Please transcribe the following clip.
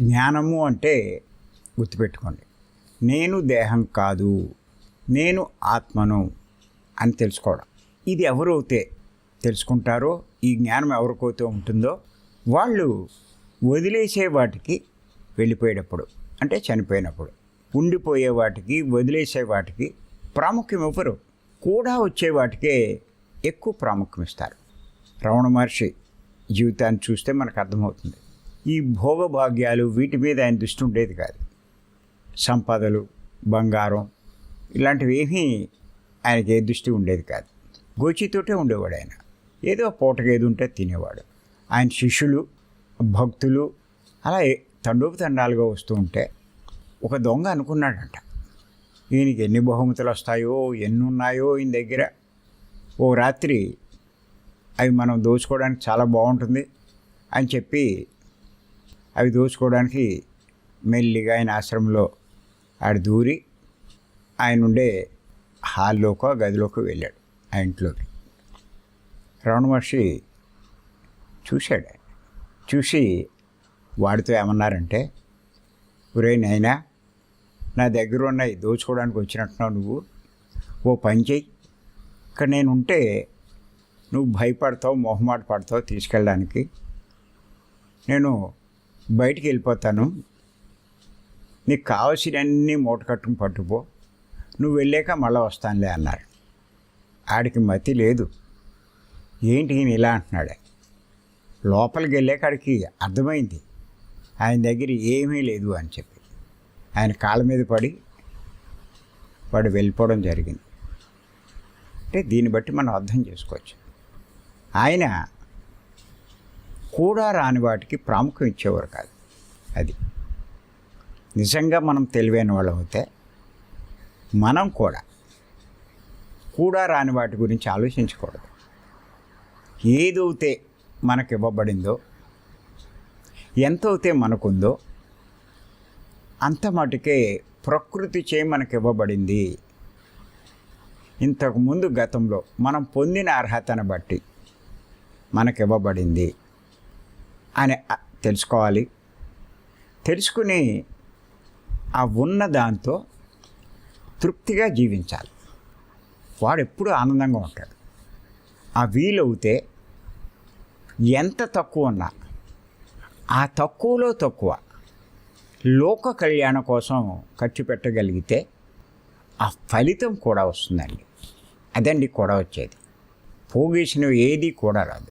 జ్ఞానము అంటే గుర్తుపెట్టుకోండి. నేను దేహం కాదు నేను ఆత్మను అని తెలుసుకోవడం. ఇది ఎవరైతే తెలుసుకుంటారో ఈ జ్ఞానం ఎవరికైతే ఉంటుందో వాళ్ళు వదిలేసే వాటికి వెళ్ళిపోయేటప్పుడు అంటే చనిపోయినప్పుడు ఉండిపోయే వాటికి వదిలేసే వాటికి ప్రాముఖ్యం ఇవ్వరు కూడా వచ్చే వాటికే ఎక్కువ ప్రాముఖ్యం ఇస్తారు రమణ మహర్షి జీవితాన్ని చూస్తే మనకు అర్థమవుతుంది. ఈ భోగభాగ్యాలు వీటి మీద ఆయన దృష్టి ఉండేది కాదు. సంపదలు బంగారం ఇలాంటివి ఏమీ ఆయనకి ఏ దృష్టి ఉండేది కాదు. గోచితోటే ఉండేవాడు ఆయన. ఏదో పూటకి ఏది ఉంటే తినేవాడు. ఆయన శిష్యులు భక్తులు అలా ఏ- తండోపతండాలుగా వస్తూ ఉంటే ఒక దొంగ అనుకున్నాడంట. ఈయనకి ఎన్ని బహుమతులు వస్తాయో ఎన్ని ఉన్నాయో ఈయన దగ్గర. ఓ రాత్రి అవి మనం దోచుకోవడానికి చాలా బాగుంటుంది అని చెప్పి అవి దోచుకోవడానికి మెల్లిగా ఆయన ఆశ్రమంలో ఆడ దూరి ఆయన ఉండే హాల్లోకో గదిలోకి వెళ్ళాడు ఆ ఇంట్లోకి. రమణ మహర్షి చూశాడు చూసి వాడితో ఏమన్నారంటే ఒరే నాయనా నా దగ్గర ఉన్నాయి దోచుకోవడానికి వచ్చినట్టున్నావు నువ్వు. ఓ పని చెయ్యి. ఇక్కడ నేను ఉంటే నువ్వు భయపడతావు మొహమాట పడతావు తీసుకెళ్ళడానికి. నేను బయటికి వెళ్ళిపోతాను. నీకు కావాల్సినన్ని మూట కట్టుకుని పట్టుపో. నువ్వు వెళ్ళాక మళ్ళీ వస్తానులే అన్నారు. ఆడికి మతి లేదు. ఏంటి ఈయన ఇలా అంటున్నాడు? లోపలికి వెళ్ళాక ఆడికి అర్థమైంది. ఆయన దగ్గర ఏమీ లేదు అని చెప్పి. ఆయన కాళ్ళ మీద పడి వాడు వెళ్ళిపోవడం జరిగింది. అంటే దీన్ని బట్టి మనం అర్థం చేసుకోవచ్చు. ఆయన కూడా రాని వాటికి ప్రాముఖ్యం ఇచ్చేవారు కాదు. అది నిజంగా మనం తెలివైన వాళ్ళు అయితే మనం కూడా కూడా రాని వాటి గురించి ఆలోచించకూడదు. ఏదైతే మనకు ఇవ్వబడిందో ఎంతైతే మనకుందో అంత మటుకే ప్రకృతి చే మనకు ఇవ్వబడింది. ఇంతకు ముందు గతంలో మనం పొందిన అర్హతను బట్టి మనకు ఇవ్వబడింది. అని తెలుసుకోవాలి. తెలుసుకుని ఆ ఉన్న దాంతో తృప్తిగా జీవించాలి. వాడు ఎప్పుడూ ఆనందంగా ఉంటాడు. ఆ వీలవుతే ఎంత తక్కువ ఉన్నా ఆ తక్కువలో తక్కువ లోక కళ్యాణం కోసం ఖర్చు పెట్టగలిగితే ఆ ఫలితం కూడా వస్తుందండి. అదండి కూడా వచ్చేది పోగేసినవి ఏది కూడా రాదు.